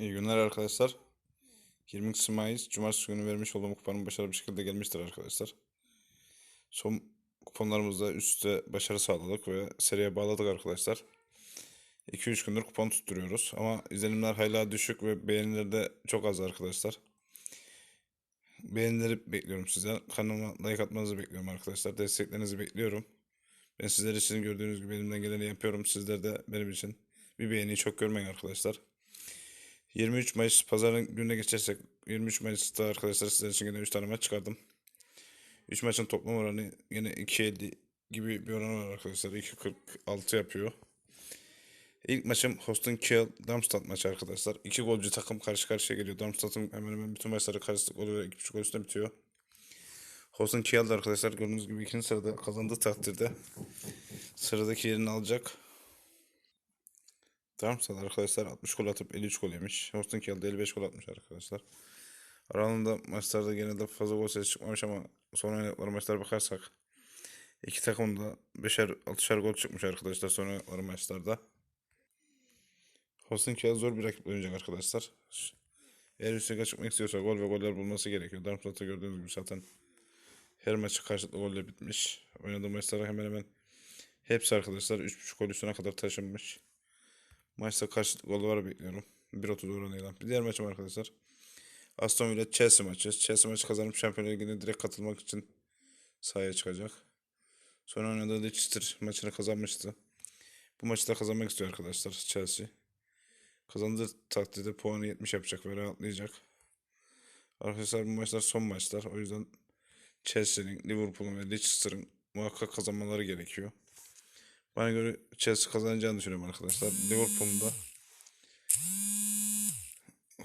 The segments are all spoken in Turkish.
İyi günler arkadaşlar. 20 Mayıs Cumartesi günü vermiş olduğum kupanın başarılı bir şekilde gelmiştir arkadaşlar. Son kuponlarımızda üstte başarı sağladık ve seriye bağladık arkadaşlar. 2-3 gündür kupon tutturuyoruz ama izlenimler hala düşük ve beğeniler de çok az arkadaşlar. Beğenileri bekliyorum sizden. Kanalıma like atmanızı bekliyorum arkadaşlar. Desteklerinizi bekliyorum. Ben sizler için gördüğünüz gibi elimden geleni yapıyorum. Sizler de benim için bir beğeniyi çok görmeyin arkadaşlar. 23 Mayıs pazarın gününe geçersek 23 Mayıs'ta arkadaşlar sizler için yine 3 tane maç çıkardım. 3 maçın toplam oranı yine 2.50 gibi bir oran var arkadaşlar. 2.46 yapıyor. İlk maçım Houston Kiel Darmstadt maçı arkadaşlar. İki golcü takım karşı karşıya geliyor. Darmstadt'ın hemen hemen bütün maçları karışık oluyor. 2.5 gol üstüne bitiyor. Houston Kiel de arkadaşlar gördüğünüz gibi ikinci sırada kazandığı takdirde sıradaki yerini alacak. Darmstadt arkadaşlar 60 gol atıp 53 gol yemiş. Houston Kiel de 55 gol atmış arkadaşlar. Aralarında maçlarda genelde fazla gol sayısı çıkmamış ama son oynadıkları maçlara bakarsak iki takım da 5'er 6'şer gol çıkmış arkadaşlar son oynadıkları maçlarda. Houston Kiel zor bir rakip oynayacak arkadaşlar. Eğer üstüne çıkmak istiyorsa gol ve goller bulması gerekiyor. Darmstadt'ta gördüğünüz gibi zaten her maçı karşılıklı golle bitmiş. Oynadığı maçlara hemen hemen hepsi arkadaşlar 3.5 gol üstüne kadar taşınmış. Maçta karşılıklı gol var bekliyorum. 1.30 oranıyla. Bir diğer maçım arkadaşlar. Aston Villa Chelsea maçı. Chelsea maçı kazanıp Şampiyonlar Ligi'ne direkt katılmak için sahaya çıkacak. Sonra oynadığı Leicester maçını kazanmıştı. Bu maçı da kazanmak istiyor arkadaşlar Chelsea. Kazandığı takdirde puanı 70 yapacak ve rahatlayacak. Arkadaşlar bu maçlar son maçlar. O yüzden Chelsea'nin, Liverpool'un ve Leicester'ın muhakkak kazanmaları gerekiyor. Bana göre Chelsea kazanacağını düşünüyorum arkadaşlar. Liverpool'da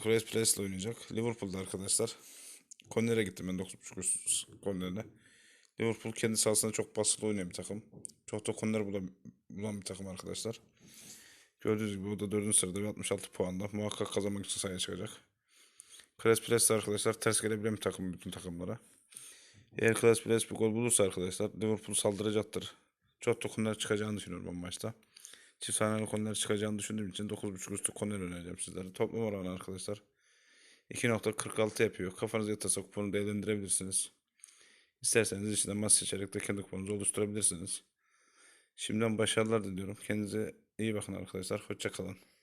Crest Palace'la oynayacak. Liverpool'da arkadaşlar. Korner'e gittim ben 9.5 üst kornerine. Liverpool kendi sahasında çok baskılı oynayan bir takım. Çok da korner bulan, bulan bir takım arkadaşlar. Gördüğünüz gibi o da 4. sırada ve 66 puanda. Muhakkak kazanmak için sahaya çıkacak. Crest Palace arkadaşlar ters gelebilen bir takım bütün takımlara. Eğer Crest Palace bir gol bulursa arkadaşlar Liverpool saldıracaktır. Çok korner çıkacağını düşünüyorum bu maçta. Çift haneli korner çıkacağını düşündüğüm için 9.5 üstü korner önereceğim sizlere. Toplam oranı arkadaşlar 2.46 yapıyor. Kafanız yatırsa kuponu değerlendirebilirsiniz. İsterseniz içinden maç seçerek de kendi kuponunuzu oluşturabilirsiniz. Şimdiden başarılar diliyorum. Kendinize iyi bakın arkadaşlar. Hoşçakalın.